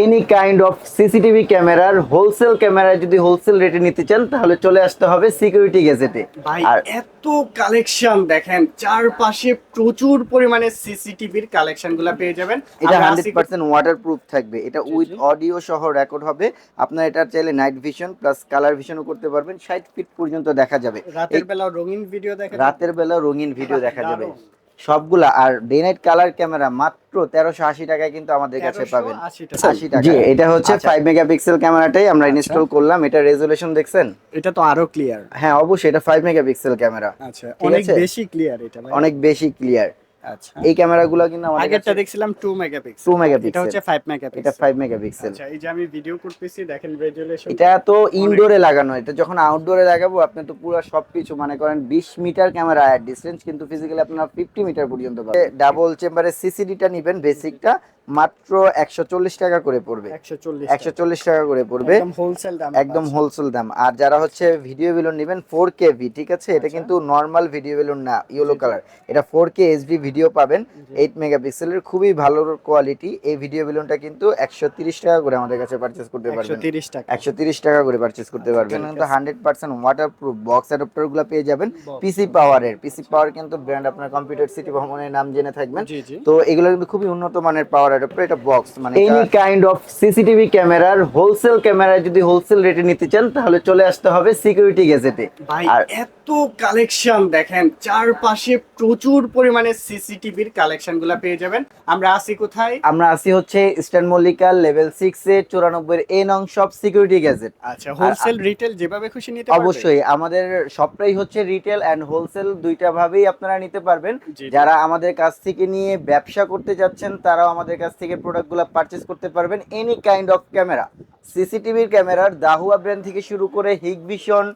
Any kind of CCTV ক্যামেরার wholesale camera যদি wholesale রেটে নিতে চান তাহলে চলে আসতে হবে সিকিউরিটি গেজেটে আর এত কালেকশন দেখেন চারপাশে প্রচুর পরিমাণে সিসিটিভির কালেকশনগুলা পেয়ে যাবেন। এটা হান্ড্রেড পার্সেন্ট ওয়াটার প্রুফ থাকবে। এটা উইথ অডিও সহ রেকর্ড হবে। আপনার এটা চাইলে নাইট ভিশন প্লাস কালার ভিশনও করতে পারবেন। ষাট ফিট পর্যন্ত দেখা যাবে। রাতের বেলা রঙিন ভিডিও দেখেন রাতের বেলা রঙিন ভিডিও দেখা যাবে। সবগুলা আর ডে নাইট কালার ক্যামেরা মাত্র তেরোশো আশি টাকায় কিন্তু আমাদের কাছে পাবেন। আশি টাকা। জি এটা হচ্ছে আচ্ছা। ফাইভ মেগাপিক্সেল ক্যামেরাটাই আমরা আচ্ছা। ইনস্টল করলাম। এটা রেজুলেশন দেখছেন? এটা তো আরও ক্লিয়ার হ্যাঁ অবশ্যই এটা ফাইভ মেগাপিক্সেল ক্যামেরা আচ্ছা অনেক বেশি ক্লিয়ার এটা অনেক বেশি ক্লিয়ার আচ্ছা। এই ক্যামেরাগুলো কিন্তু আমাদের আগেরটা দেখছিলাম 2 মেগাপিক্সেল 2 মেগাপিক্সেল এটা হচ্ছে 5 এটা মেগাপিক্সেল ফাইভ মেগাপিক্সেল আচ্ছা এই যে আমি ভিডিও করতেছি দেখেন রেজুলেশন এটা তো ইনডোরে লাগানো এটা যখন আউটডোরে লাগাবো আপনি তো পুরো সবকিছু মনে করেন 20 মিটার ক্যামেরা ডিসটেন্স কিন্তু ফিজিক্যালি আপনারা 50 মিটার পর্যন্ত পাবেন। ডাবল চেম্বারের সিসিডিটা নেবেন বেসিকটা মাত্র 140 টাকা করে পড়বে। 140 140 টাকা। করে পড়বে। একদম হোলসেল দাম আর যারা হচ্ছে ভিডিও বেলুন নেবেন ফোর কে ভি ঠিক আছে? এটা আচ্ছা। কিন্তু নর্মাল ভিডিও বেলুন না ইয়েলো কালার এটা ফোর কে ভিডিও পাবেন এইট মেগাপিক্সেলের খুবই ভালো কোয়ালিটি এই ভিডিও বেলুনটা কিন্তু একশো তিরিশ টাকা করে আমাদের কাছে পারচেস করতে পারবেন। একশো তিরিশ টাকা। করে পারচেস করতে আচ্ছা, পারবেন। কিন্তু hundred percent water proof box অ্যাডাপ্টারগুলো পেয়ে যাবেন। পিসি পাওয়ারের পিসি পাওয়ার কিন্তু ব্র্যান্ড আপনার কম্পিউটার সিটি ভ্রমণের নাম জেনে থাকবেন। তো এগুলো কিন্তু খুবই উন্নত মানের পাওয়ার অ্যাডাপ্টার এটা বক্স মানে এনি কাইন্ড অফ সিসিটিভি ক্যামেরার হোলসেল ক্যামেরা যদি হোলসেল রেটে নিতে চান তাহলে চলে আসতে হবে সিকিউরিটি গেজেটে আর এত কালেকশন দেখেন চারপাশে প্রচুর পরিমাণে সিসিটিভির কালেকশনগুলা পেয়ে যাবেন। আমরা আসি কোথায়? আমরা আসি হচ্ছে ইস্টার্ন মল্লিকা লেভেল সিক্স এ চুরানব্বই এ নং সব সিকিউরিটি গ্যাজেট আচ্ছা হোলসেল রিটেল যেভাবে খুশি নিতে পারবে। অবশ্যই আমাদের সবটাই হচ্ছে রিটেল অ্যান্ড হোলসেল দুইটা ভাবেই আপনারা নিতে পারবেন। যারা আমাদের কাছ থেকে নিয়ে ব্যবসা করতে যাচ্ছেন তারাও আমাদের কাছ থেকে প্রোডাক্টগুলো পারচেস করতে পারবেন এনি কাইন্ড অফ ক্যামেরা সিসিটিভির ক্যামেরার দাহুয়া ব্র্যান্ড থেকে শুরু করে হিগভিশন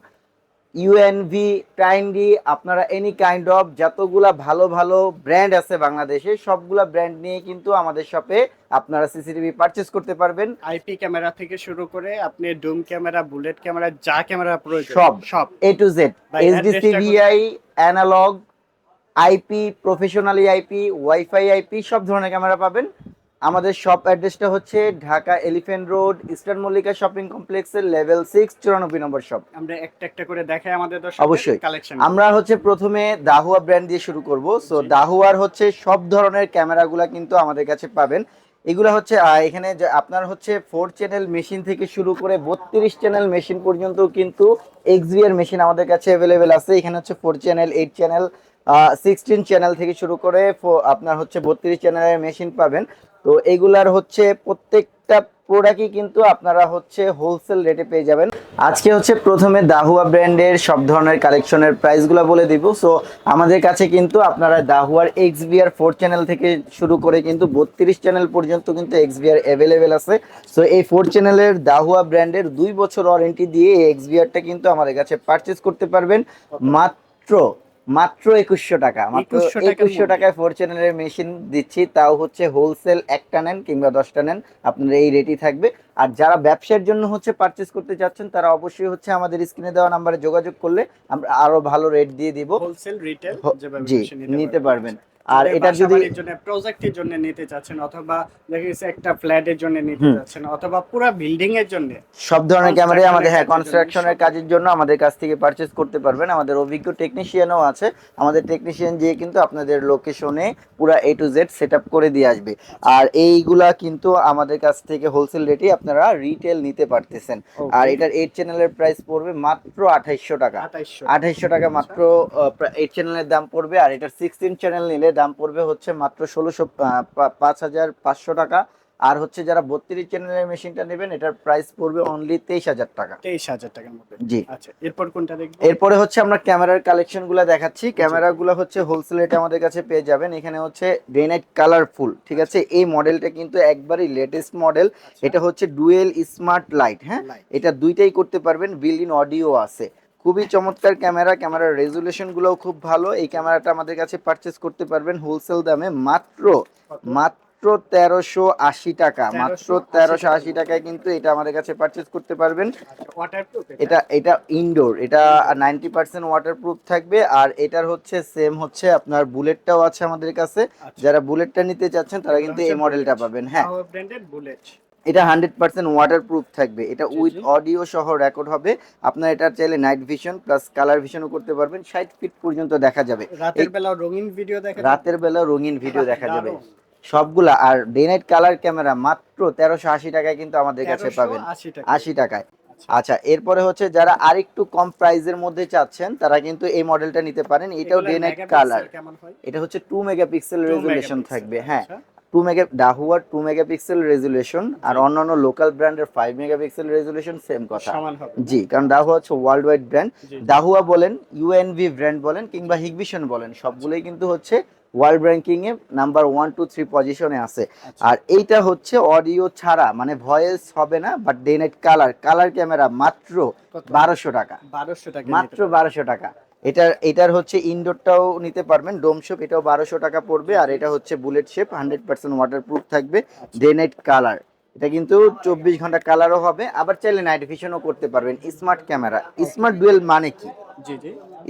ইউএনভি টাইনডি আপনারা এনি কাইন্ড অফ যতগুলা ভালো ভালো ব্র্যান্ড আছে বাংলাদেশে সবগুলা ব্র্যান্ড নিয়ে কিন্তু আমাদের শপে আপনারা সিসিটিভি পারচেস করতে পারবেন। আইপি ক্যামেরা থেকে শুরু করে আপনি ডুম ক্যামেরা বুলেট ক্যামেরা যা ক্যামেরা প্রয়োজন সব। সব। এ টু জেড ভাই, এইচডি address টা CVI analogue IP professionally IP wifi IP সব ধরনের ক্যামেরা পাবেন। আমাদের শপ অ্যাড্রেসটা হচ্ছে Dhaka elephant road eastern Mallika shopping কমপ্লেক্সের লেভেল সিক্স চুরানব্বই নম্বর শপ আমরা একটা একটা করে দেখাই আমাদের অবশ্যই। কালেকশন আমরা হচ্ছে প্রথমে দাহুয়া ব্র্যান্ড দিয়ে শুরু করব। সো দাহুয়ার হচ্ছে সব ধরনের ক্যামেরাগুলো কিন্তু আমাদের কাছে পাবেন। এগুলো হচ্ছে এখানে যে আপনার হচ্ছে ফোর চ্যানেল মেশিন থেকে শুরু করে বত্রিশ চ্যানেল মেশিন পর্যন্ত কিন্তু এক্সবিআর মেশিন আমাদের কাছে অ্যাভেলেবেল আছে। এখানে হচ্ছে four channel eight channel sixteen channel থেকে শুরু করে আপনার হচ্ছে বত্রিশ চ্যানেলের মেশিন পাবেন। তো এগুলার হচ্ছে প্রত্যেকটা প্রোডাক্টই কিন্তু আপনারা হচ্ছে হোলসেল রেটে পেয়ে যাবেন। আজকে হচ্ছে প্রথমে দাহুয়া ব্র্যান্ডের সব ধরনের কালেকশনের প্রাইসগুলো বলে দিব। সো আমাদের কাছে কিন্তু আপনারা দাহুয়ার এক্স বিআর ফোর চ্যানেল থেকে শুরু করে কিন্তু বত্রিশ চ্যানেল পর্যন্ত কিন্তু এক্স বিআর অ্যাভেলেবেল আছে। সো এই ফোর চ্যানেলের দাহুয়া ব্র্যান্ডের দুই বছর ওয়ারেন্টি দিয়ে এই এক্স বিআরটা কিন্তু আমাদের কাছে পারচেস করতে পারবেন। মাত্র মাত্র একুশশো টাকা মাত্র 2100 একুশশো টাকায় ফোর চ্যানেলের মেশিন দিচ্ছি তাও হচ্ছে হোলসেল একটা নেন কিংবা দশটা নেন আপনার এই রেটই থাকবে। আর যারা ব্যবসার জন্য হচ্ছে পারচেস করতে চাচ্ছেন তারা অবশ্যই হচ্ছে আমাদের স্ক্রিনে দেওয়া নাম্বারে যোগাযোগ করলে আমরা আরও ভালো রেট দিয়ে দিব। হোলসেল রিটেল জি নিতে পারবেন। আর এটা যদি জন্য প্রজেক্টের জন্য নিতে চাচ্ছেন অথবা দেখা গেছে একটা ফ্ল্যাটের জন্য নিতে। চাচ্ছেন অথবা পুরো বিল্ডিং এর জন্য। সব ধরনের ক্যামেরাই আমাদের হ্যাঁ কনস্ট্রাকশনের কাজের জন্য আমাদের কাছ থেকে পারচেস করতে পারবেন। আমাদের অভিজ্ঞ টেকনিশিয়ানও আছে। আমাদের টেকনিশিয়ান দিয়ে কিন্তু আপনাদের লোকেশনে পুরো এ টু জেড সেট করে দিয়ে আসবে। আর এইগুলা কিন্তু আমাদের কাছ থেকে হোলসেল রেটে আপনারা রিটেল নিতে পারতেছেন. আর এটার এইট চ্যানেলের প্রাইস পড়বে মাত্র আঠাইশশো টাকা। 2800 আঠাইশশো টাকা মাত্র এইট চ্যানেলের দাম পড়বে। আর এটার সিক্সটিন চ্যানেল নিলে দাম পড়বে হচ্ছে মাত্র ষোলোশো পাঁচ হাজার পাঁচশো টাকা। আর হচ্ছে যারা বত্রিশ চ্যানেলের মেশিনটা নেবেন এটার প্রাইস পড়বে অনলি তেইশ হাজার টাকা। তেইশ হাজার টাকার মধ্যে। জি। আচ্ছা এরপর কোনটা দেখব? এরপরে হচ্ছে আমরা ক্যামেরার কালেকশনগুলো দেখাচ্ছি। ক্যামেরা ক্যামেরাগুলো হচ্ছে হোলসেল রেটে আমাদের কাছে পেয়ে যাবেন। এখানে হচ্ছে ডে কালারফুল ঠিক আছে? এই মডেলটা কিন্তু একবারই লেটেস্ট মডেল এটা হচ্ছে ডুয়েল স্মার্ট লাইট হ্যাঁ? এটা দুইটাই করতে পারবেন। বিল্ড ইন অডিও আছে। খুবই চমৎকার ক্যামেরা ক্যামেরার রেজুলেশন গুলোও খুব ভালো। এই ক্যামেরাটা আমাদের কাছে পারচেস করতে পারবেন হোলসেল দামে মাত্র মাত্র তেরোশো আশি টাকা মাত্র তেরোশো আশি টাকায় কিন্তু এটা আমাদের কাছে পারচেস করতে পারবেন। এটা? এটা ইনডোর এটা নাইনটি পার্সেন্ট ওয়াটারপ্রুফ থাকবে। আর এটার হচ্ছে সেম হচ্ছে আপনার বুলেটটাও আছে আমাদের কাছে। আচ্ছা। যারা বুলেটটা নিতে চাচ্ছেন তারা কিন্তু এই মডেলটা পাবেন হ্যাঁ। বুলেট এটা হান্ড্রেড পার্সেন্ট ওয়াটার প্রুফ থাকবে। এটা উইথ অডিও সহ রেকর্ড হবে। আপনার এটা চাইলে নাইট ভিশন প্লাস কালার ভিশনও করতে পারবেন। ষাট ফিট পর্যন্ত দেখা যাবে। রাতের বেলা রঙিন ভিডিও দেখা রাতের বেলা রঙিন ভিডিও দেখা যাবে। সবগুলা আর ডে নাইট কালার ক্যামেরা মাত্র তেরোশো আশি টাকায় কিন্তু আমাদের কাছে পাবেন। আশি টাকায়। আচ্ছা। এরপরে হচ্ছে যারা আরেকটু কম প্রাইসের মধ্যে চাচ্ছেন তারা কিন্তু এই মডেলটা নিতে পারেন। এটাও ডে নাইট কালার এটা হচ্ছে টু মেগাপিক্সেল 2 রেজুলেশন থাকবে হ্যাঁ। আচ্ছা। টু মেগা ডাহুয়ার টু মেগাপিক্সেল রেজুলেশন আর অন্যান্য লোকাল ব্র্যান্ডের ফাইভ মেগাপিক্সেল রেজুলেশন সেম কথা। জি কারণ ডাহুয়া হচ্ছে ওয়ার্ল্ড ওয়াইড ব্র্যান্ড জি। ডাহুয়া বলেন ইউএনভি ব্র্যান্ড বলেন কিংবা হিগভিশন বলেন সবগুলোই কিন্তু হচ্ছে ওয়ার্ল্ড র্যাঙ্কিং এ নাম্বার ওয়ান টু থ্রি পজিশনে আছে। আচ্ছা। আর এইটা হচ্ছে অডিও ছাড়া মানে ভয়েস হবে না but day night colour colour camera মাত্র বারোশো টাকা। 1200 টাকা মাত্র বারোশো টাকা। এটার এটার হচ্ছে ইনডোরটাও নিতে পারবেন ডোম শেপ এটাও বারোশো টাকা পড়বে আর এটা হচ্ছে bullet shape hundred percent water proof থাকবে আচ্ছা। ডে নাইট কালার এটা কিন্তু চব্বিশ ঘণ্টা কালারও হবে আবার চাইলে নাইট ভিশনও করতে পারবেন স্মার্ট ক্যামেরা স্মার্ট ডুয়েল মানে কি?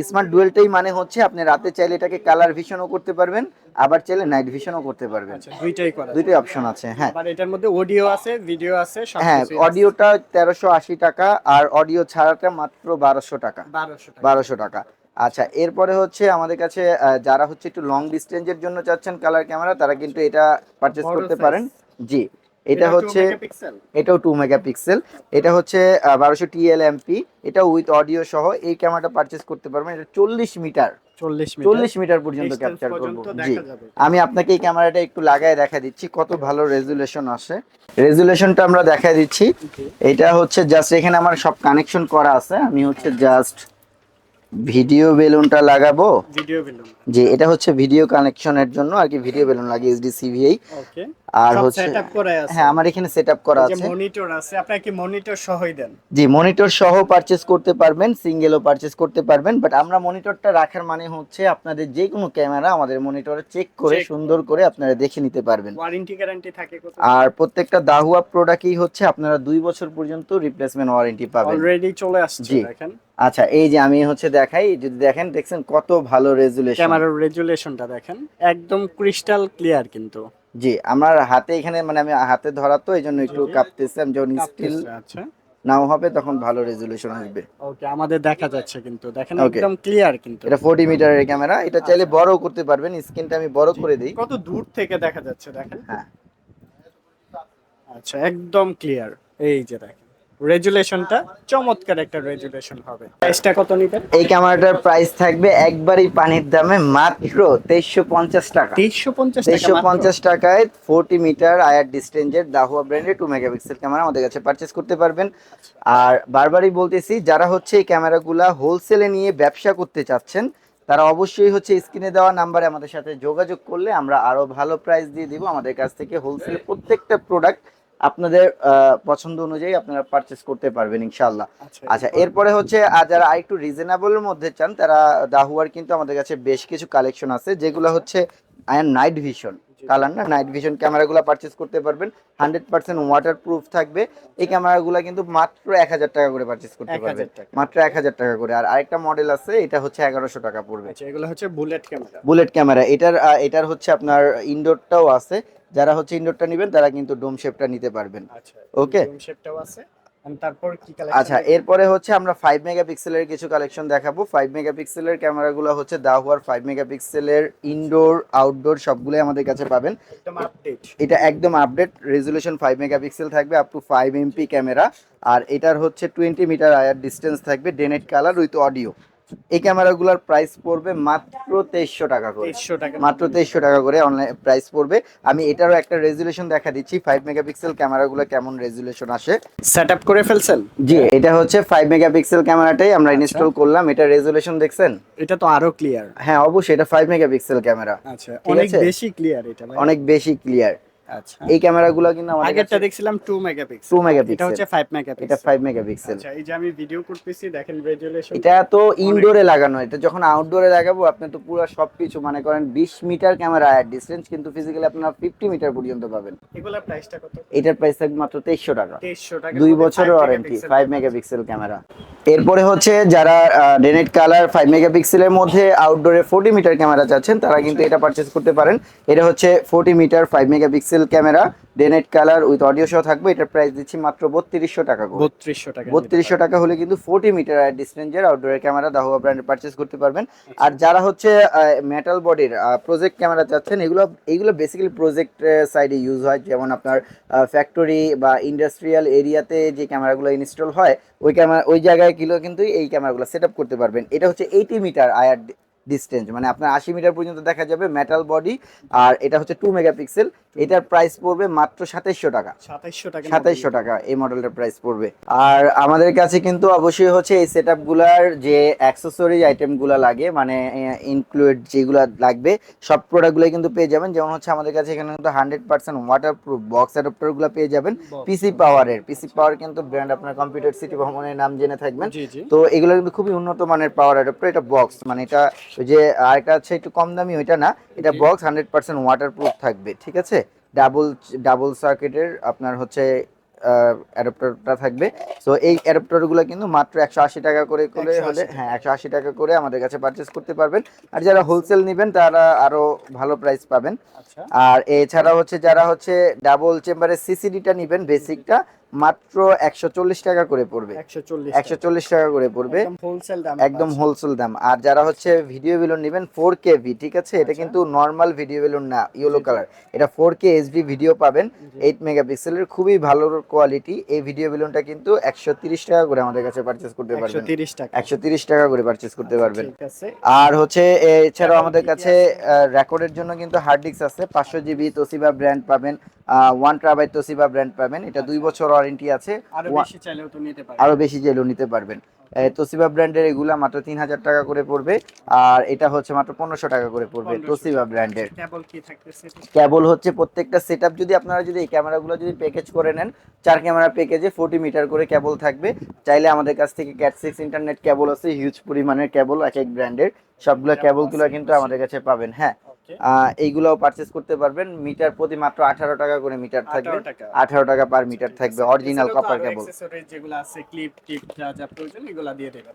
স্মার্ট ডুয়েলটাই মানে হচ্ছে আপনি রাতে চাইলে এটাকে কালার ভিশনও করতে পারবেন আবার চাইলে নাইট ভিশনও করতে পারবেন। আচ্ছা দুইটাই করা। দুইটাই অপশন আছে হ্যাঁ। আবার এটার মধ্যে অডিও আছে ভিডিও আছে হ্যাঁ অডিওটা তেরোশো আশি টাকা আর অডিও ছাড়াটা মাত্র বারোশো টাকা। 1200 টাকা। বারোশো টাকা। আচ্ছা এরপরে হচ্ছে আমাদের কাছে যারা হচ্ছে একটু লং ডিস্টেন্সের জন্য চাচ্ছেন কালার ক্যামেরা তারা কিন্তু এটা পারচেস করতে পারেন। জি এটা হচ্ছে এটাও টু মেগাপিক্সেল এটা হচ্ছে বারোশো টিএল এমপি এটা উইথ অডিও সহ এই ক্যামেরাটা পারচেস করতে পারবেন। এটা চল্লিশ মিটার। 40 মিটার। চল্লিশ মিটার পর্যন্ত ক্যাপচার করব। জি আমি আপনাকে এই ক্যামেরাটা একটু লাগায় দেখা দিচ্ছি কত ভালো রেজুলেশন আসে। রেজুলেশনটা আমরা দেখা দিচ্ছি। এটা হচ্ছে জাস্ট এখানে আমার সব কানেকশন করা আছে। আমি হচ্ছে জাস্ট ভিডিও বেলুনটা লাগাবো? Video balun. জি এটা হচ্ছে ভিডিও কানেকশনের জন্য আর কি ভিডিও বেলুন লাগে এইচডি সিভিআই। ওকে। আর হচ্ছে সেটআপ করা আছে। হ্যাঁ আমার এখানে সেটআপ করা আছে। মনিটর আছে আপনারা কি মনিটর সহই দেন? জি মনিটর সহ পারচেজ করতে পারবেন সিঙ্গেলও পারচেজ করতে পারবেন বাট আমরা মনিটরটা রাখার মানে হচ্ছে আপনাদের যে কোনো ক্যামেরা আমাদের মনিটরে চেক করে সুন্দর করে আপনারা দেখে নিতে পারবেন। ওয়ারেন্টি গ্যারান্টি থাকে কত আর প্রত্যেকটা দাহুয়া প্রোডাক্টই হচ্ছে আপনারা দুই বছর পর্যন্ত রিপ্লেসমেন্ট ওয়ারেন্টি পাবেন। অলরেডি চলে আসছে। দেখেন। আচ্ছা এই যে আমি হচ্ছে দেখাই যদি দেখেন দেখছেন কত ভালো রেজুলেশন ক্যামেরার রেজুলেশনটা দেখেন একদম ক্রিস্টাল ক্লিয়ার কিন্তু। জি আমার হাতে এখানে মানে আমি হাতে ধরা তো এই জন্য একটু কাঁপতেছিলাম কাঁপতেছে আমি যখন স্টিল আচ্ছা। নাও হবে তখন ভালো রেজুলেশন আসবে। ওকে আমাদের দেখা যাচ্ছে কিন্তু দেখেন. একদম ক্লিয়ার কিন্তু। এটা ফোর্টি মিটারের ক্যামেরা এটা চাইলে আচ্ছা। বড় করতে পারবেন স্ক্রিনটা আমি বড় করে দেই। কত দূর থেকে দেখা যাচ্ছে দেখেন। হ্যাঁ। আচ্ছা একদম ক্লিয়ার এই যে দেখেন। রেজুলেশনটা চমৎকার একটা রেজুলেশন হবে। প্রাইসটা কত নিবেন? এই ক্যামেরাটার প্রাইস থাকবে একবারই পানির দামে মাত্র তেইশশো পঞ্চাশ টাকা। তেইশশো পঞ্চাশ তেইশশো পঞ্চাশ টাকায় ফোর্টি মিটার আয়ার ডিস্টেন্সের দাহুয়া ব্র্যান্ডের টু মেগাপিক্সেল ক্যামেরা আমাদের কাছে পারচেস করতে পারবেন। আর বারবারই বলতেছি যারা হচ্ছে এই ক্যামেরাগুলা হোলসেলে নিয়ে ব্যবসা করতে চাচ্ছেন তারা অবশ্যই হচ্ছে স্ক্রিনে দেওয়া নাম্বারে আমাদের সাথে যোগাযোগ করলে আমরা আরও ভালো প্রাইস দিয়ে দিব। আমাদের কাছ থেকে হোলসেল প্রত্যেকটা প্রোডাক্ট আপনাদের আহ, পছন্দ অনুযায়ী আপনারা পারচেস করতে পারবেন ইনশাল্লাহ আচ্ছা এরপরে? হচ্ছে আর যারা আরেকটু রিজনেবলের মধ্যে চান তারা দাহুয়ার কিন্তু আমাদের কাছে বেশ কিছু কালেকশন আছে যেগুলো হচ্ছে আয়ার নাইট ভিশন কালার না নাইট ভিশন ক্যামেরাগুলো পারচেস করতে পারবেন। হান্ড্রেড পার্সেন্ট ওয়াটার প্রুফ থাকবে। এই ক্যামেরাগুলো কিন্তু মাত্র এক হাজার টাকা করে পারচেস করতে পারবেন। মাত্র এক হাজার টাকা করে। আর আরেকটা মডেল আছে এটা হচ্ছে এগারোশো টাকা পড়বে। আচ্ছা এগুলো হচ্ছে বুলেট ক্যামেরা বুলেট ক্যামেরা এটার এটার হচ্ছে আপনার ইনডোরটাও আছে। যারা হচ্ছে ইনডোরটা নেবেন তারা কিন্তু ডোম শেপটা নিতে পারবেন। ওকে. জুম শেপটাও আছে। তারপর কি কালেকশন আচ্ছা এরপরে হচ্ছে আমরা ফাইভ মেগাপিক্সেলের কিছু কালেকশন দেখাবো। ফাইভ মেগাপিক্সেলের ক্যামেরাগুলো হচ্ছে দাহুয়ার ফাইভ মেগাপিক্সেলের ইনডোর আউটডোর সবগুলোই আমাদের কাছে পাবেন। একদম আপডেট এটা একদম আপডেট রেজুলেশন ফাইভ মেগাপিক্সেল থাকবে up to five MP camera আর এটার হচ্ছে টোয়েন্টি মিটার আয়ার ডিস্টেন্স থাকবে day night colour with audio এই ক্যামেরাগুলোর প্রাইস পড়বে মাত্র তেইশশো টাকা করে। টাকা। মাত্র তেইশশো টাকা করে অনলাইন প্রাইস পড়বে। আমি এটারও একটা রেজুলেশন দেখা দিচ্ছি। ফাইভ মেগাপিক্সেল ক্যামেরাগুলো কেমন রেজুলেশন আসে। সেট আপ করে ফেলছেন? জি এটা হচ্ছে ফাইভ মেগাপিক্সেল ক্যামেরাটাই আমরা আচ্ছা। ইনস্টল করলাম। এটা রেজুলেশন দেখছেন? এটা তো আরও ক্লিয়ার হ্যাঁ অবশ্যই এটা ফাইভ মেগাপিক্সেল ক্যামেরা। আচ্ছা অনেক বেশি ক্লিয়ার এটা অনেক বেশি ক্লিয়ার আচ্ছা। এই ক্যামেরাগুলো কিন্তু আমাদের আগেরটা দেখছিলাম 2 মেগাপিক্সেল 2 মেগাপিক্সেল এটা হচ্ছে 5 মেগাপিক্সেল এটা মেগাপিক্সেল ফাইভ মেগাপিক্সেল আচ্ছা এই যে আমি ভিডিও করতেছি দেখেন রেজুলেশন এটা তো ইনডোরে লাগানো এটা যখন আউটডোরে লাগাবো আপনি তো পুরো সবকিছু মনে করেন বিশ মিটার ক্যামেরা আয়ার ডিস্টেন্স কিন্তু ফিজিক্যালি আপনারা ফিফটি মিটার পর্যন্ত পাবেন। এগুলা প্রাইসটা কত? এটার প্রাইস থাকবে মাত্র তেইশশো টাকা। 2300 টাকা। দুই বছরের ওয়ারেন্টি ফাইভ মেগাপিক্সেল ক্যামেরা এরপরে হচ্ছে যারা ডেনেট কালার ফাইভ মেগাপিক্সেলের মধ্যে আউটডোরে ফোর্টি মিটার ক্যামেরা চাচ্ছেন তারা কিন্তু এটা পারচেস করতে পারেন। এটা হচ্ছে forty metre five megapixel megapixel camera day night colour with audio সহ থাকবে এটার প্রাইস দিচ্ছি মাত্র বত্রিশশো টাকা বত্রিশশো টাকা বত্রিশশো টাকা হলে কিন্তু ফোর্টি মিটার ডিস্টেন্সের আউটডোরের ক্যামেরা দাহুয়া ব্র্যান্ডে পারচেস করতে পারবেন। আর যারা হচ্ছে মেটাল বডির প্রজেক্ট ক্যামেরা চাচ্ছেন এগুলো এগুলো বেসিক্যালি প্রজেক্ট সাইডে ইউজ হয়। যেমন আপনার ফ্যাক্টরি বা ইন্ডাস্ট্রিয়াল এরিয়াতে যে ক্যামেরাগুলো ইনস্টল হয় ওই ক্যামেরা ওই জায়গায় কিলো কিন্তু এই ক্যামেরাগুলো সেট আপ করতে পারবেন। এটা হচ্ছে এইটি মিটার আয়ার ডিস্টেন্স মানে আপনার আশি মিটার পর্যন্ত দেখা যাবে মেটাল বডি আর এটা হচ্ছে টু মেগাপিক্সেল এটার প্রাইস পড়বে মাত্র সাতাইশশো টাকা। সাতাইশশো টাকা সাতাইশশো টাকা এই মডেলটার প্রাইস পড়বে। আর আমাদের কাছে কিন্তু অবশ্যই হচ্ছে এই সেটগুলার যে অ্যাক্সেসরিজ আইটেমগুলো লাগে মানে ইনক্লুড যেগুলো লাগবে সব প্রোডাক্টগুলো কিন্তু পেয়ে যাবেন। যেমন হচ্ছে আমাদের কাছে এখানে কিন্তু hundred percent water proof box অ্যাডাপ্টারগুলো পেয়ে যাবেন। পিসি পাওয়ারের পিসি পাওয়ার কিন্তু ব্র্যান্ড আপনার কম্পিউটার সিটি ভ্রমণের নাম জেনে থাকবেন। তো এগুলো কিন্তু খুবই উন্নত মানের পাওয়ার অ্যাডাপ্টার এটা বক্স মানে এটা ওই যে আরেকটা আছে একটু কম দামি ওইটা না এটা box hundred percent water proof থাকবে ঠিক আছে? ডাবল ডাবল সার্কিটের আপনার হচ্ছে অ্যাডাপ্টারটা থাকবে। তো এই অ্যাডাপ্টারগুলো কিন্তু মাত্র একশো আশি টাকা করে করে হলে হ্যাঁ একশো আশি টাকা করে আমাদের কাছে পারচেস করতে পারবেন। আর যারা হোলসেল নেবেন তারা আরও ভালো প্রাইস পাবেন। আচ্ছা। আর এছাড়া হচ্ছে যারা হচ্ছে ডাবল চেম্বারের সিসিডিটা নেবেন বেসিকটা মাত্র একশো চল্লিশ টাকা করে পড়বে। একশো চল্লিশ টাকা। করে পড়বে। একদম হোলসেল দাম আর যারা হচ্ছে ভিডিও বেলুন নেবেন ফোর কে ভি ঠিক আছে? এটা আচ্ছা। কিন্তু নর্মাল ভিডিও বেলুন না ইয়েলো। কালার এটা ফোর কে এইচডি ভিডিও পাবেন এইট মেগাপিক্সেলের খুবই ভালো কোয়ালিটি এই ভিডিও বেলুনটা কিন্তু একশো তিরিশ টাকা করে আমাদের কাছে পারচেস করতে পারবেন। একশো তিরিশ টাকা। করে পারচেস করতে আচ্ছা, পারবেন। আর হচ্ছে এছাড়াও আমাদের কাছে রেকর্ডের জন্য কিন্তু হার্ড ডিস্ক আছে। পাঁচশো জিবি তোসিবা ব্র্যান্ড পাবেন। ওয়ান ট্রাবাইট তোসিবা ব্র্যান্ড পাবেন। এটা দুই বছর ওয়ারেন্টি আছে। আরও বেশি চাইলেও নিতে পারবেন। তোসিবা ব্র্যান্ডের এগুলা মাত্র তিন হাজার টাকা করে পড়বে। আর এটা হচ্ছে মাত্র পনেরোশো টাকা করে পড়বে তোসিবা ব্র্যান্ডের কেবল হচ্ছে প্রত্যেকটা সেট যদি আপনারা যদি এই ক্যামেরাগুলো যদি প্যাকেজ করে নেন চার ক্যামেরা প্যাকেজে ফোর্টি মিটার করে কেবল থাকবে। চাইলে আমাদের কাছ থেকে ক্যাট সিক্স ইন্টারনেট কেবল আছে হিউজ পরিমাণের কেবল এক এক ব্র্যান্ডের সবগুলো কেবলগুলো কিন্তু আমাদের কাছে পাবেন হ্যাঁ। এইগুলাও পারচেজ করতে পারবেন। মিটার প্রতি মাত্র আঠারো টাকা করে মিটার থাকবে। আঠারো টাকা পার মিটার থাকবে। অরিজিনাল কপার কেবল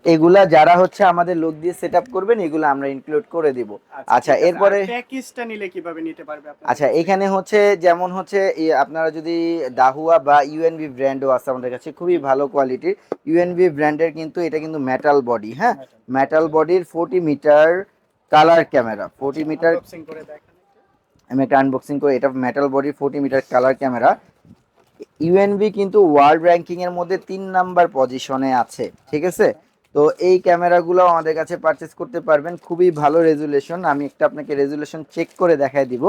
এগুলা যারা হচ্ছে আমাদের লোক দিয়ে সেট আপ করবেন এগুলো আমরা ইনক্লুড করে দিব। আচ্ছা, এরপরে- প্যাকেজটা নিলে কীভাবে নিতে পারবে আচ্ছা এখানে হচ্ছে যেমন হচ্ছে আপনারা যদি দাহুয়া বা ইউএনবি ব্র্যান্ডও আছে আমাদের কাছে খুবই ভালো কোয়ালিটির ইউএনবি ব্র্যান্ডের কিন্তু এটা কিন্তু মেটাল বডি হ্যাঁ? মেটাল বডির forty metre colour camera forty metre করে দেখেন আমি একটা আনবক্সিং করে এটা metal body forty metre colour camera UNB কিন্তু ওয়ার্ল্ড র্যাঙ্কিং এর মধ্যে তিন নাম্বার পজিশনে আছে ঠিক আছে? তো এই ক্যামেরাগুলো আমাদের কাছে পারচেস করতে পারবেন খুবই ভালো রেজুলেশন আমি একটা আপনাকে রেজুলেশন চেক করে দেখায় দিব।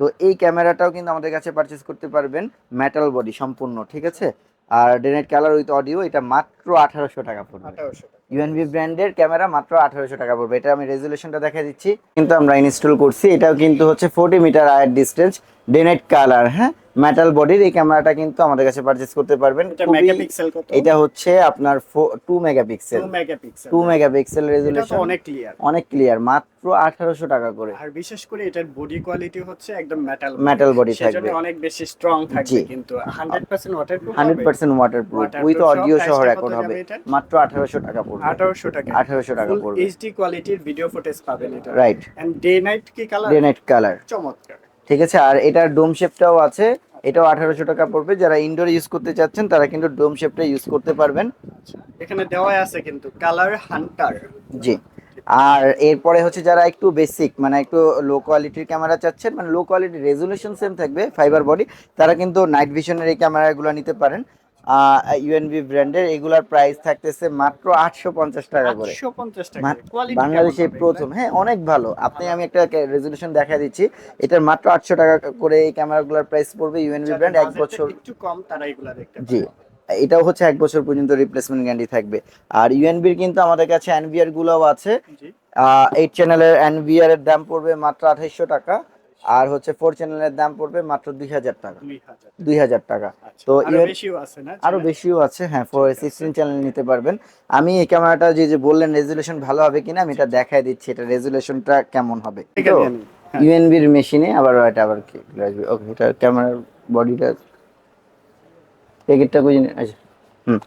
তো এই ক্যামেরাটাও কিন্তু আমাদের কাছে পারচেস করতে পারবেন মেটাল বডি সম্পূর্ণ ঠিক আছে? আর day night colour with audio এটা মাত্র আঠারোশো টাকা পড়বে। 1800 টাকা। ইউএনবি ব্র্যান্ডের ক্যামেরা মাত্র আঠারোশো টাকা পড়বে। এটা আমি রেজুলেশনটা দেখা দিচ্ছি। কিন্তু আমরা ইনস্টল করছি। এটাও কিন্তু হচ্ছে forty metre IR distance day night colour হ্যাঁ? মেটাল বডির এই ক্যামেরাটা কিন্তু আমাদের কাছে পারচেস করতে পারবেন। এটা হচ্ছে আপনার two megapixel 2 megapixel two megapixel resolution অনেক ক্লিয়ার অনেক ক্লিয়ার মাত্র আঠারোশো টাকা করে। আর বিশেষ করে এটার বডি কোয়ালিটি হচ্ছে একদম মেটাল মেটাল বডি থাকবে। অনেক বেশি স্ট্রং থাকবে। কিন্তু। 100% waterproof hundred percent water proof with audio সহ রেকর্ড হবে। মাত্র আঠারোশো টাকা পড়বে। 1800 টাকা। আঠারোশো টাকা পড়বে। এইচডি কোয়ালিটির ভিডিও ফুটেজ পাবেন এটা রাইট এন্ড ডে নাইট কি কালার ডেনেট কালার চমৎকার। ঠিক আছে? আর এটার ডোম শেপটাও আছে। এটাও আঠারোশো টাকা পড়বে। যারা ইনডোর ইউজ করতে চাচ্ছেন তারা কিন্তু ডোম শেপটা ইউজ করতে পারবেন। আচ্ছা। এখানে দেওয়া আছে কিন্তু কালার হান্টার জি। আর এরপরে হচ্ছে যারা একটু বেসিক মানে একটু লো কোয়ালিটির ক্যামেরা চাচ্ছেন মানে লো কোয়ালিটির রেজুলেশন সেম থাকবে ফাইবার বডি তারা কিন্তু নাইট ভিশনের এই ক্যামেরাগুলো নিতে পারেন। ইউএনবি ব্র্যান্ডের এগুলার প্রাইস থাকতেছে মাত্র আটশো পঞ্চাশ টাকা করে। 850 টাকা মা- কোয়ালিটি বাংলাদেশে প্রথম হ্যাঁ অনেক ভালো। আপনি আমি একটা রেজুলেশন দেখা দিচ্ছি। এটার মাত্র আটশো টাকা করে এই ক্যামেরাগুলোর প্রাইস পড়বে ইউএনবি ব্র্যান্ড এক বছর একটু কম তারা এগুলা দেখতে জি। এটাও হচ্ছে এক বছর পর্যন্ত রিপ্লেসমেন্ট গ্যারান্টি থাকবে। আর ইউএনবির কিন্তু আমাদের কাছে এনভিআর গুলোও আছে। এইট চ্যানেলের এনভিআর এর দাম পড়বে মাত্র আঠাইশশো টাকা। আর হচ্ছে ফোর চ্যানেলের দাম পড়বে মাত্র দুই হাজার টাকা। দুই হাজার। টাকা। আচ্ছা তো আরও বেশিও আছে হ্যাঁ ফোর সিক্সটিন চ্যানেল নিতে পারবেন। আমি এই ক্যামেরাটা যে যে বললেন রেজুলেশন ভালো হবে কিনা আমি এটা দেখাই দিচ্ছি এটা রেজুলেশনটা কেমন হবে। আমি হ্যাঁ। ইউএনবির মেশিনে আবার এটা আবার কি আসবে? ওকে এটা ক্যামেরার বডিটা প্যাকেটটা আচ্ছা হুম।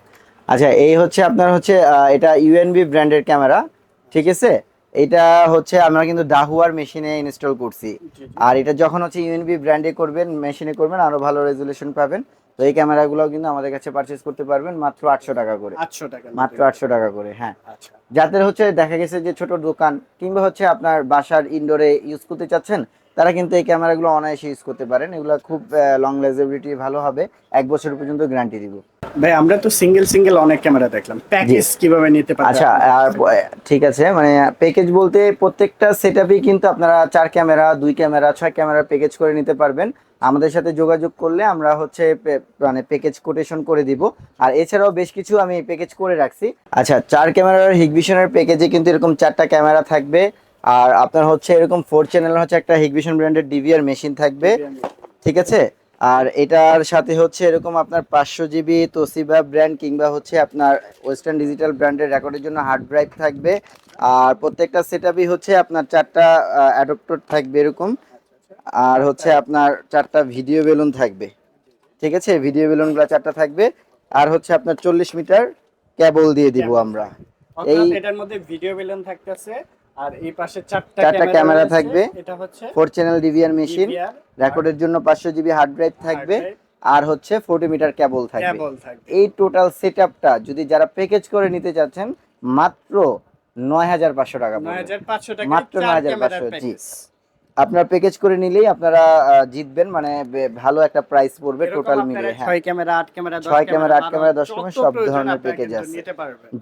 আচ্ছা এই হচ্ছে আপনার হচ্ছে এটা ইউএনবি ব্র্যান্ডের ক্যামেরা ঠিক আছে? এটা হচ্ছে আমরা কিন্তু ডাহুয়ার মেশিনে ইনস্টল করছি। আর এটা যখন হচ্ছে ইউএনবি ব্র্যান্ডে করবেন মেশিনে করবেন আরও ভালো রেজুলেশন পাবেন। তো এই ক্যামেরাগুলো কিন্তু আমাদের কাছে পারচেজ করতে পারবেন মাত্র আটশো টাকা করে। আটশো টাকা মাত্র আটশো টাকা করে হ্যাঁ। আচ্ছা। যাদের হচ্ছে দেখা গেছে যে ছোট দোকান কিংবা হচ্ছে আপনার বাসার ইনডোরে ইউজ করতে চাচ্ছেন তারা কিন্তু এই ক্যামেরাগুলো অনায়াসে ইউজ করতে পারেন। এগুলো খুব লং লেজেবিলিটি ভালো হবে। এক বছর পর্যন্ত গ্যারান্টি দিব। ভাই আমরা তো সিঙ্গেল সিঙ্গেল অনেক ক্যামেরা দেখলাম। প্যাকেজ কীভাবে নিতে পারবে আচ্ছা আর ঠিক আছে। মানে প্যাকেজ বলতে প্রত্যেকটা সেটআপই কিন্তু আপনারা চার ক্যামেরা দুই ক্যামেরা ছয় ক্যামেরা প্যাকেজ করে নিতে পারবেন। আমাদের সাথে যোগাযোগ করলে আমরা হচ্ছে মানে প্যাকেজ কোটেশন করে দিব। আর এছাড়াও বেশ কিছু আমি প্যাকেজ করে রাখছি। আচ্ছা চার ক্যামেরার হিগভিশনের প্যাকেজে কিন্তু এরকম চারটা ক্যামেরা থাকবে। আর আপনার হচ্ছে এরকম ফোর চ্যানেল হচ্ছে একটা হিগভিশন ব্র্যান্ডের ডিভিআর মেশিন থাকবে ঠিক আছে? আর এটার সাথে হচ্ছে এরকম আপনার পাঁচশো জিবি তোসিবা ব্র্যান্ড কিংবা হচ্ছে আপনার ওয়েস্টার্ন ডিজিটাল ব্র্যান্ডের রেকর্ডের জন্য হার্ড ড্রাইভ থাকবে। আর প্রত্যেকটা সেটআপই হচ্ছে আপনার চারটা অ্যাডপ্টর থাকবে এরকম। আর হচ্ছে আপনার চারটা ভিডিও বেলুন থাকবে ঠিক আছে? ভিডিও বেলুনগুলো চারটা থাকবে। আর হচ্ছে আপনার চল্লিশ মিটার কেবল দিয়ে দিব আমরা। এই- এটার মধ্যে ভিডিও বেলুন থাকতেছে। আর এই পাশে চারটা চারটা ক্যামেরা থাকবে। এটা হচ্ছে ফোর চ্যানেল ডিভিআর মেশিন রেকর্ডের জন্য পাঁচশো জিবি হার্ড ড্রাইভ থাকবে। আর হচ্ছে ফোর্টি মিটার drive, থাকবে। এই টোটাল সেটআপটা যদি যারা প্যাকেজ করে নিতে চাচ্ছেন মাত্র নয় হাজার পাঁচশো টাকা পড়বে। 9500 টাকা মাত্র চার 9500 ক্যামেরার জি। আপনারা প্যাকেজ করে নিলেই আপনারা জিতবেন। মানে ভালো একটা প্রাইস পড়বে টোটাল মিলিয়ে হ্যাঁ। ছয় ক্যামেরা আট ক্যামেরা দশ ছয় ক্যামেরা, আট ক্যামেরা, দশ ক্যামেরা সব ধরনের প্যাকেজ আছে।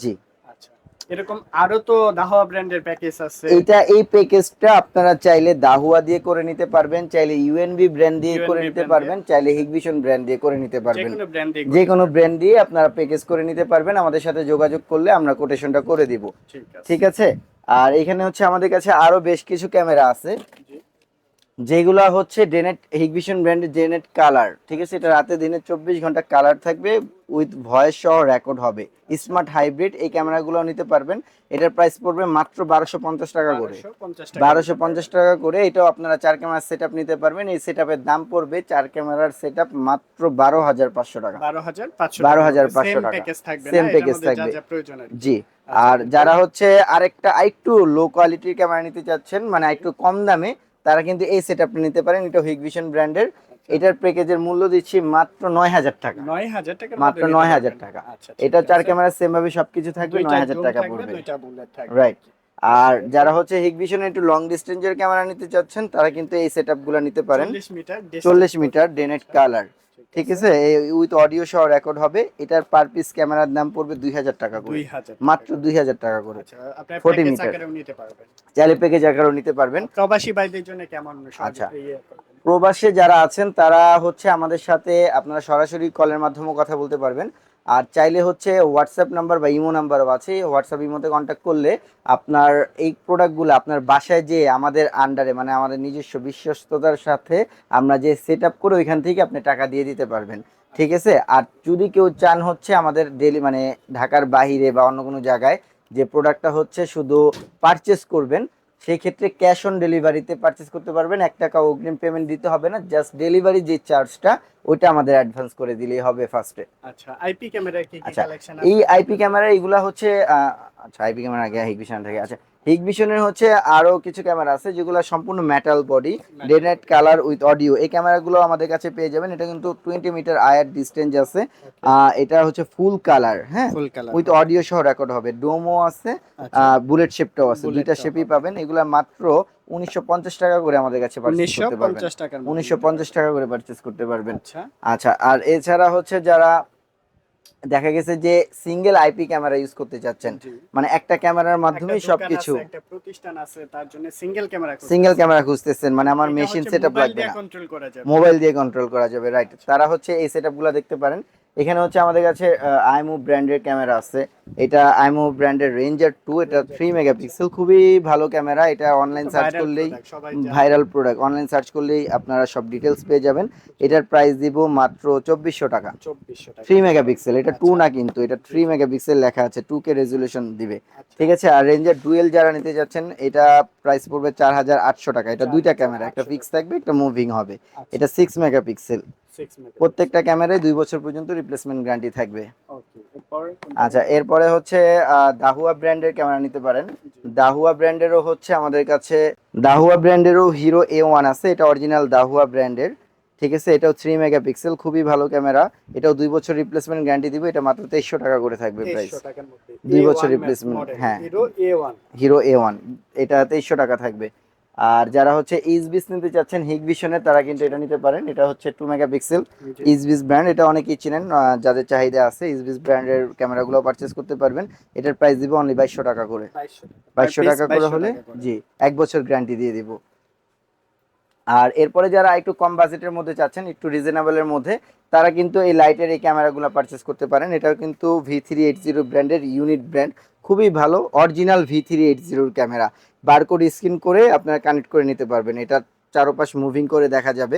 জি। আচ্ছা। এরকম আরও তো দাহুয়া ব্র্যান্ডের প্যাকেজ আছে। এটা এই প্যাকেজটা আপনারা চাইলে দাহুয়া দিয়ে করে নিতে পারবেন চাইলে ইউএনবি ব্র্যান্ড দিয়ে করে নিতে পারবেন চাইলে হিগভিশন ব্র্যান্ড দিয়ে করে নিতে পারবেন। যে কোনো ব্র্যান্ড দিয়ে আপনারা প্যাকেজ করে নিতে পারবেন। আমাদের সাথে যোগাযোগ করলে আমরা কোটেশনটা করে দিব। ঠিক আছে। আর এখানে হচ্ছে আমাদের কাছে আরও বেশ কিছু ক্যামেরা আছে। যেগুলা হচ্ছে ডেনেট হিগভিশন ব্র্যান্ডের ডেনেট কালার ঠিক আছে? এটা রাতে দিনে চব্বিশ ঘণ্টা কালার থাকবে উইথ ভয়েস সহ রেকর্ড হবে। স্মার্ট হাইব্রিড এই ক্যামেরাগুলো নিতে পারবেন। এটার প্রাইস পড়বে মাত্র বারোশো পঞ্চাশ টাকা করে। 1250 টাকা। বারোশো পঞ্চাশ টাকা করে এটাও আপনারা চার ক্যামেরার সেট নিতে পারবেন। এই সেট দাম পড়বে চার ক্যামেরার সেট মাত্র বারো হাজার পাঁচশো টাকা। 12500 12,500 টাকা। সেম প্যাকেজ থাকবে জি। আচ্ছা, আর যারা হচ্ছে আরেকটা আরেকটু লো কোয়ালিটির ক্যামেরা নিতে চাচ্ছেন মানে একটু কম দামে তারা কিন্তু এই সেট নিতে পারেন। এটা হিগভিশন ব্র্যান্ডের এটার প্যাকেজের মূল্য দিচ্ছি মাত্র নয় হাজার টাকা। 9000 টাকা মাত্র নয় হাজার 9000 টাকা। আচ্ছা এটা চার ক্যামেরা সেম ভাবে সবকিছু থাকবে নয় হাজার টাকা পড়বে। রাইট আর যারা হচ্ছে হিগভিশনে একটু লং ডিস্টেন্সের ক্যামেরা নিতে চাচ্ছেন তারা কিন্তু এই সেটগুলো নিতে পারেন। 40 মিটার চল্লিশ মিটার ডেনেট কালার ঠিক আছে? উইথ অডিও সহ রেকর্ড হবে। এটার পার পিস ক্যামেরার দাম পড়বে দুই হাজার টাকা করে। 2000 মাত্র দুই হাজার টাকা করে। আচ্ছা আপনি 40 প্যাকেজ মিটার। আকারেও নিতে পারবেন। চাইলে প্যাকেজ আকারেও নিতে পারবেন। প্রবাসী ভাইদের জন্য কেমন আচ্ছা। প্রবাসে যারা আছেন, তারা হচ্ছে আমাদের সাথে আপনারা সরাসরি কলের মাধ্যমেও কথা বলতে পারবেন। আর চাইলে হচ্ছে হোয়াটসঅ্যাপ নাম্বার বা ইমো নাম্বারও আছে। হোয়াটসঅ্যাপ ইমোতে কন্ট্যাক্ট করলে আপনার এই প্রোডাক্টগুলো আপনার বাসায় যে আমাদের আন্ডারে মানে আমাদের নিজস্ব বিশ্বস্ততার সাথে আমরা যে সেট আপ করে ওইখান থেকে আপনি টাকা দিয়ে দিতে পারবেন। ঠিক আছে? আর যদি কেউ চান হচ্ছে আমাদের ডেলি মানে ঢাকার বাহিরে বা অন্য কোনো জায়গায় যে প্রোডাক্টটা হচ্ছে শুধু পারচেস করবেন সেই ক্ষেত্রে ক্যাশ অন ডেলিভারিতে পারচেস করতে পারবেন। এক টাকা অগ্রিম পেমেন্ট দিতে হবে না জাস্ট ডেলিভারি যে চার্জটা ওইটা আমাদের অ্যাডভান্স করে দিলেই হবে ফার্স্টে আচ্ছা আইপি ক্যামেরা কি কি আচ্ছা, কালেকশন এই আইপি ক্যামেরা এগুলা হচ্ছে আচ্ছা আইপি ক্যামেরা আগে হিগভিশন থেকে। আচ্ছা হিগভিশনের হচ্ছে আরও কিছু ক্যামেরা আছে যেগুলো সম্পূর্ণ metal body day night colour with audio এই ক্যামেরাগুলো আমাদের কাছে পেয়ে যাবেন। এটা কিন্তু টোয়েন্টি মিটার আয়ার ডিস্টেন্স আছে। এটা হচ্ছে ফুল কালার হ্যাঁ? উইথ অডিও সহ রেকর্ড হবে। ডোমো আছে আচ্ছা। বুলেট শেপটাও আছে। দুইটা শেপই পাবেন। এগুলা মাত্র উনিশশো পঞ্চাশ টাকা করে আমাদের কাছে পারচেজ করতে পারবেন। 1950 টাকার মধ্যে। উনিশশো পঞ্চাশ টাকা করে পারচেজ করতে পারবেন। আচ্ছা। আচ্ছা আর এছাড়া হচ্ছে যারা দেখা গেছে যে সিঙ্গেল আইপি ক্যামেরা ইউজ করতে চাচ্ছেন। মানে একটা ক্যামেরার মাধ্যমে সবকিছু। একটা প্রতিষ্ঠান আছে তার জন্য সিঙ্গেল ক্যামেরা সিঙ্গেল ক্যামেরা খুঁজতেছেন মানে আমার মেশিন সেটআপ লাগবে না। মোবাইল দিয়ে কন্ট্রোল করা যাবে রাইট তারা হচ্ছে এই সেটআপগুলো দেখতে পারেন। এখানে হচ্ছে আমাদের কাছে আইমো ব্র্যান্ডের ক্যামেরা আছে। এটা আইমো ব্র্যান্ডের রেঞ্জার টু এটা থ্রি মেগাপিক্সেল খুবই ভালো ক্যামেরা। এটা অনলাইন সার্চ করলেই। ভাইরাল প্রোডাক্ট অনলাইন সার্চ করলেই আপনারা সব ডিটেলস পেয়ে যাবেন। এটার প্রাইস দিব মাত্র চব্বিশশো টাকা। 2400 টাকা। থ্রি মেগাপিক্সেল এটা টু আচ্ছা। না কিন্তু এটা থ্রি মেগাপিক্সেল লেখা আছে টু কে রেজুলেশন দিবে। আচ্ছা। ঠিক আছে আর রেঞ্জার ডুয়েল যারা নিতে যাচ্ছেন এটা প্রাইস পড়বে চার হাজার আটশো টাকা। এটা দুইটা ক্যামেরা একটা 4,800 ফিক্স থাকবে একটা মুভিং হবে। আচ্ছা। এটা সিক্স মেগাপিক্সেল 6 মেগা প্রত্যেকটা ক্যামেরায় দুই বছর পর্যন্ত রিপ্লেসমেন্ট গ্যারান্টি থাকবে। আচ্ছা এরপরে হচ্ছে দাহুয়া ব্র্যান্ডের ক্যামেরা নিতে পারেন। দাহুয়া ব্র্যান্ডেরও হচ্ছে আমাদের কাছে দাহুয়া ব্র্যান্ডেরও হিরো এ ওয়ান আছে এটা অরিজিনাল দাহুয়া ব্র্যান্ডের ঠিক আছে এটাও থ্রি মেগাপিক্সেল খুবই ভালো ক্যামেরা এটাও দুই বছর রিপ্লেসমেন্ট গ্যারান্টি দিব এটা মাত্র তেইশশো টাকা করে থাকবে প্রাইস 2300 টাকার মধ্যে। দুই বছর model, হ্যাঁ। হিরো এ ওয়ান এটা তেইশশো টাকা থাকবে। আর যারা হচ্ছে ইসবিস নিতে চাচ্ছেন হিগভিশনের তারা কিন্তু এটা নিতে পারেন। এটা হচ্ছে টু মেগাপিক্সেল। ইসবিস ব্র্যান্ড এটা অনেকেই চিনেন যাদের চাহিদা আছে ইসবিস ব্র্যান্ডের ক্যামেরাগুলো পারচেস করতে পারবেন। এটার প্রাইস দিব অনলি বাইশশো টাকা করে। বাইশশো টাকা। করে হলে জি এক বছর গ্যারান্টি দিয়ে দিব। আর এরপরে যারা একটু কম বাজেটের মধ্যে চাচ্ছেন একটু রিজনেবলের মধ্যে তারা কিন্তু এই লাইটের এই ক্যামেরাগুলো পারচেস করতে পারেন। এটাও কিন্তু ভি থ্রি এইট জিরো ব্র্যান্ডের ইউনিট ব্র্যান্ড খুবই ভালো অরিজিনাল ভি থ্রি এইট জিরোর ক্যামেরা। বারকোড স্ক্রিন করে আপনারা কানেক্ট করে নিতে পারবেন। এটা চারোপাশ মুভিং করে দেখা যাবে।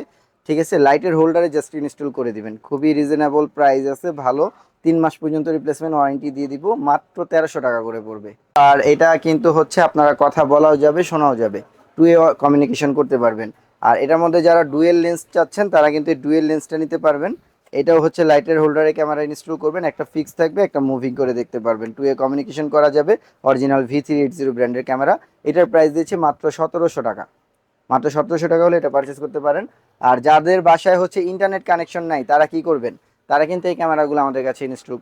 ঠিক আছে, লাইটের হোল্ডারে জাস্ট ইনস্টল করে দিবেন। খুবই রিজনেবল প্রাইস আছে, ভালো। তিন মাস পর্যন্ত রিপ্লেসমেন্ট ওয়ারেন্টি দিয়ে দিব, মাত্র তেরোশো টাকা করে পড়বে। আর এটা কিন্তু হচ্ছে আপনারা কথা বলাও যাবে, শোনাও যাবে। টু এ কমিউনিকেশন করতে পারবেন। আর এটার মধ্যে যারা ডুয়েল লেন্স চাচ্ছেন, তারা কিন্তু এই ডুয়েল লেন্সটা নিতে পারবেন। এটাও হচ্ছে লাইটের হোল্ডারে ক্যামেরা ইনস্টল করবেন, একটা ফিক্স থাকবে, একটা মুভিং করে দেখতে পারবেন। টু এ কমিউনিকেশন করা যাবে original V three eight zero ব্র্যান্ডের ক্যামেরা এটার প্রাইস দিচ্ছে মাত্র সতেরোশো টাকা। মাত্র সতেরোশো টাকা হলে এটা পারচেস করতে পারেন। আর যাদের বাসায় হচ্ছে ইন্টারনেট কানেকশন নাই, তারা কি করবেন? তারা কিন্তু এই ক্যামেরাগুলো আমাদের কাছে ইনস্টল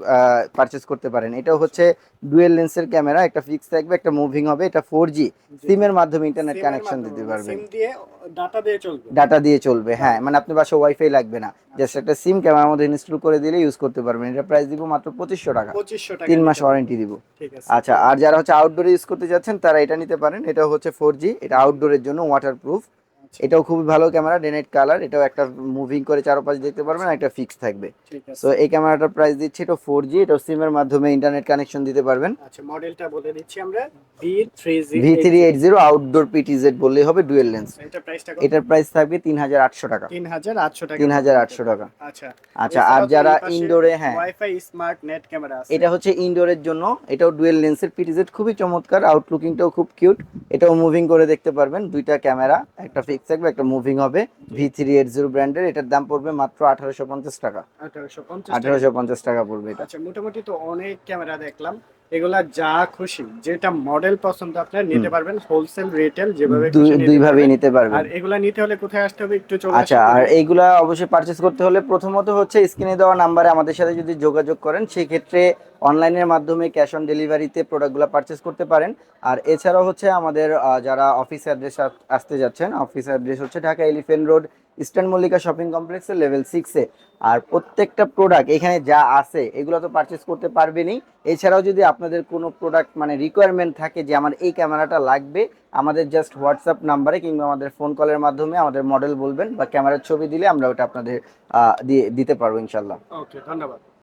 পারচেস করতে পারেন। এটা হচ্ছে ডুয়েল লেন্সের ক্যামেরা একটা ফিক্স থাকবে একটা মুভিং হবে এটা ফোর জি। সিমের মাধ্যমে ইন্টারনেট কানেকশন দিতে পারবেন। ডাটা দিয়ে চলবে। ডাটা দিয়ে চলবে হ্যাঁ মানে আপনার বাসায় ওয়াইফাই লাগবে না। জাস্ট একটা সিম ক্যামেরার মধ্যে ইনস্টল করে দিলে ইউজ করতে পারবেন। এটা প্রাইস দিব মাত্র পঁচিশশো টাকা। 2500 টাকা তিন মাস ওয়ারেন্টি দিব। ঠিক আছে। আচ্ছা আর যারা হচ্ছে আউটডোরে ইউজ করতে যাচ্ছেন তারা এটা নিতে পারেন। এটা হচ্ছে ফোর জি এটা আউটডোরের জন্য ওয়াটার প্রুফ আচ্ছা, এটাও খুবই ভালো ক্যামেরা ডেনাইট কালার এটাও একটা মুভিং করে চারপাশ দেখতে পারবেন একটা ফিক্স থাকবে। তো এই ক্যামেরাটার প্রাইস দিচ্ছি এটা ফোর জি এটা সিমের মাধ্যমে ইন্টারনেট কানেকশন দিতে পারবেন। আচ্ছা মডেলটা বলে দিচ্ছি আমরা V3Z V three eight zero outdoor PTZ বললেই হবে ডুয়েল লেন্স কত? এটার প্রাইস থাকবে তিন হাজার আটশো টাকা। 3800 টাকা। তিন হাজার আটশো টাকা। আচ্ছা। আচ্ছা আর যারা ইনডোরে হ্যাঁ। ওয়াইফাই স্মার্ট নেট ক্যামেরা এটা হচ্ছে ইনডোরের জন্য এটাও ডুয়েল লেন্সের পিটিজেড খুবই চমৎকার আউটলুকিংটাও খুব কিউট এটাও মুভিং করে দেখতে পারবেন দুইটা ক্যামেরা একটা ফিক্স থাকবে একটা মুভিং হবে। ভি থ্রি এইট জিরো ব্র্যান্ডের এটার দাম পড়বে মাত্র আঠারোশো পঞ্চাশ টাকা। আঠারোশো পঞ্চাশ টাকা। পড়বে এটা। আচ্ছা মোটামুটি তো অনেক ক্যামেরা দেখলাম। এগুলা যা খুশি যেটা মডেল পছন্দ আপনার নিতে পারবেন হোলসেল রিটেল যেভাবে দুই- পারবেন। নিতে পারবেন। আর এগুলা নিতে হলে কোথায় আসতে হবে একটু চলে আচ্ছা আর এইগুলা অবশ্যই পারচেস করতে হলে প্রথমত হচ্ছে স্ক্রিনে দেওয়া নাম্বারে আমাদের সাথে যদি যোগাযোগ করেন সেই ক্ষেত্রে অনলাইনের মাধ্যমে ক্যাশ অন ডেলিভারিতে প্রোডাক্টগুলো পারচেস করতে পারেন। আর এছাড়াও হচ্ছে আমাদের যারা অফিস অ্যাড্রেস আসতে যাচ্ছেন অফিস অ্যাড্রেস হচ্ছে Dhaka elephant road eastern Mallika shopping কমপ্লেক্সের লেভেল সিক্সে আর প্রত্যেকটা প্রোডাক্ট এখানে যা আছে, এগুলো তো পারচেস করতে পারবেনই। এছাড়াও যদি আপনাদের কোনো প্রোডাক্ট মানে রিকোয়ারমেন্ট থাকে যে আমার এই ক্যামেরাটা লাগবে, আমাদের জাস্ট হোয়াটসঅ্যাপ নাম্বারে কিংবা আমাদের ফোন কলের মাধ্যমে আমাদের মডেল বলবেন বা ক্যামেরার ছবি দিলে আমরা ওটা আপনাদের দিয়ে দিতে পারব ইনশাল্লাহ ওকে ধন্যবাদ।